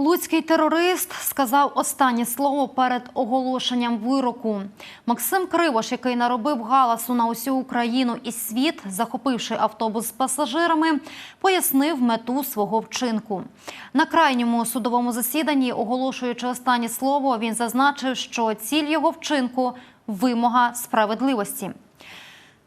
Луцький терорист сказав останнє слово перед оголошенням вироку. Максим Кривош, який наробив галасу на усю Україну і світ, захопивши автобус з пасажирами, пояснив мету свого вчинку. На крайньому судовому засіданні, оголошуючи останнє слово, він зазначив, що ціль його вчинку вимога справедливості.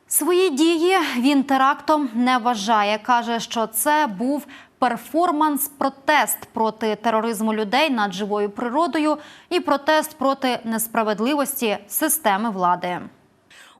Свої дії він терактом не вважає. каже, що це був перформанс-протест проти тероризму людей над живою природою і протест проти несправедливості системи влади.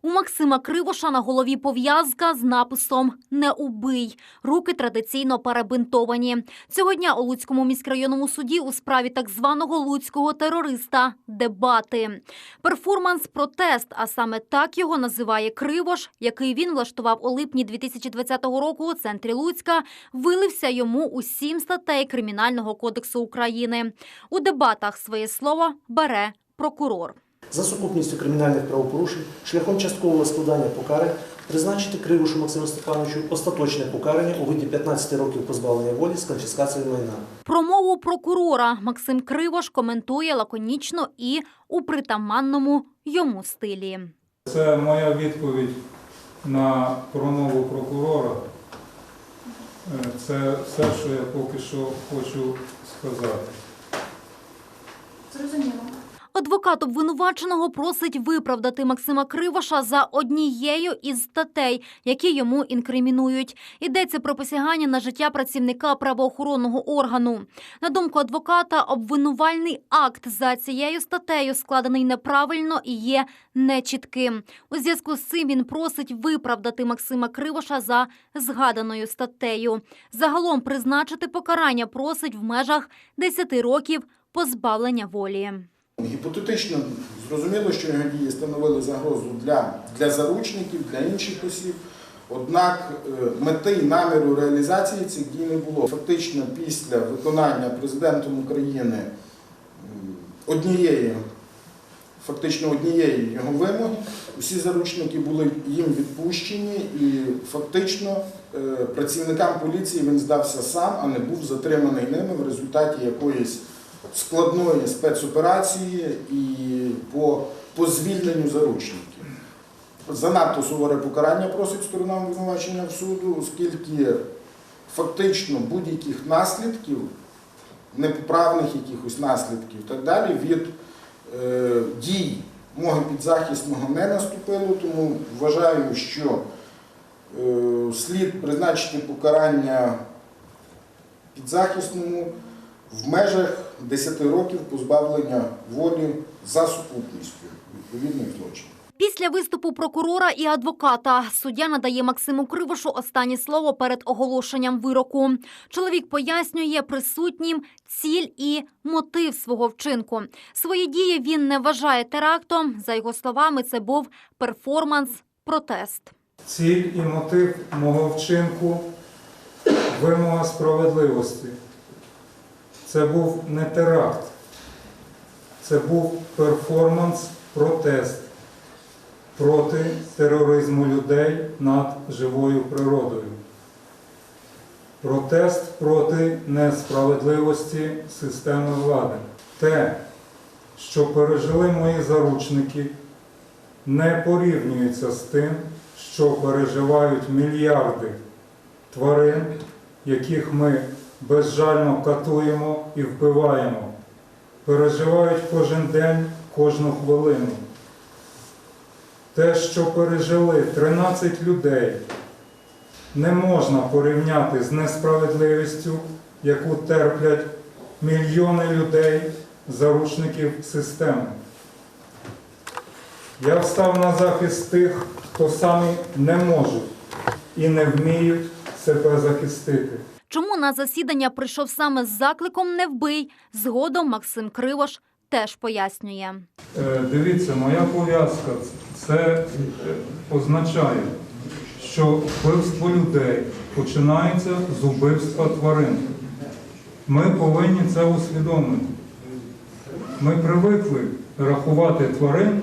У Максима Кривоша на голові пов'язка з написом Не убий. Руки традиційно перебинтовані. Цього дня у Луцькому міськрайонному суді у справі так званого луцького терориста дебати. Перформанс-протест, а саме так його називає Кривош, який він влаштував у липні 2020 року у центрі Луцька, вилився йому у сім статей Кримінального кодексу України. У дебатах своє слово бере прокурор. За сукупністю кримінальних правопорушень шляхом часткового складання покарань призначити Кривушу Максиму Степановичу остаточне покарання у виді 15 років позбавлення волі з конфіскацією майна. Промову прокурора Максим Кривош коментує лаконічно і у притаманному йому стилі. Це моя відповідь на промову прокурора. Е, Це все, що я поки що хочу сказати. Адвокат обвинуваченого просить виправдати Максима Кривоша за однією із статей, які йому інкримінують. Йдеться про посягання на життя працівника правоохоронного органу. На думку адвоката, обвинувальний акт за цією статтею складений неправильно і є нечітким. У зв'язку з цим він просить виправдати Максима Кривоша за згаданою статтею. Загалом призначити покарання просить в межах 10 років позбавлення волі. Гіпотетично зрозуміло, що його дії становили загрозу для, для заручників, для інших осіб. Однак е, мети і наміру реалізації цих дій не було. Фактично, після виконання президентом України однієї, фактично однієї його вимоги, усі заручники були їм відпущені, і фактично е, працівникам поліції він здався сам, а не був затриманий ними в результаті якоїсь складної спецоперації і по, по звільненню заручників. Занадто суворе покарання просить сторона обвинувачення в суду, оскільки фактично будь-яких наслідків, непоправних якихось наслідків і так далі від е, дій мого підзахисного не наступило, тому вважаю, що е, слід призначити покарання підзахисному в межах 10 років позбавлення волі за сукупністю відповідних злочинів. Після виступу прокурора і адвоката суддя надає Максиму Кривошу останнє слово перед оголошенням вироку. Чоловік пояснює присутнім ціль і мотив свого вчинку. Свої дії він не вважає терактом. За його словами, це був перформанс-протест. Ціль і мотив мого вчинку вимога справедливості. Це був не теракт, це був перформанс-протест проти тероризму людей над живою природою. Протест проти несправедливості системи влади. Те, що пережили мої заручники, не порівнюється з тим, що переживають мільярди тварин, яких ми безжально катуємо і вбиваємо, переживають кожен день, кожну хвилину. Те, що пережили 13 людей, не можна порівняти з несправедливістю, яку терплять мільйони людей, заручників системи. Я встав на захист тих, хто самі не можуть і не вміють себе захистити. Чому на засідання прийшов саме з закликом «Не вбий», згодом Максим Кривош теж пояснює. Е, Дивіться, моя пов'язка це е, означає, що вбивство людей починається з убивства тварин. Ми повинні це усвідомити. Ми привикли рахувати тварин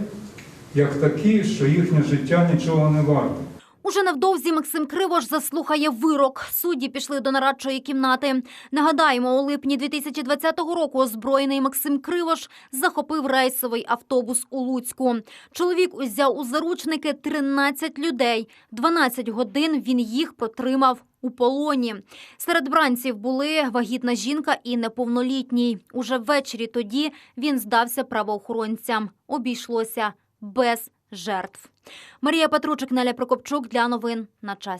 як такі, що їхнє життя нічого не варте. Уже невдовзі Максим Кривош заслухає вирок. Судді пішли до нарадчої кімнати. Нагадаємо, у липні 2020 року озброєний Максим Кривош захопив рейсовий автобус у Луцьку. Чоловік узяв у заручники 13 людей. 12 годин він їх протримав у полоні. Серед бранців були вагітна жінка і неповнолітній. Уже ввечері тоді він здався правоохоронцям. Обійшлося без жертв. Марія Петручик, Неля Прокопчук для новин на час.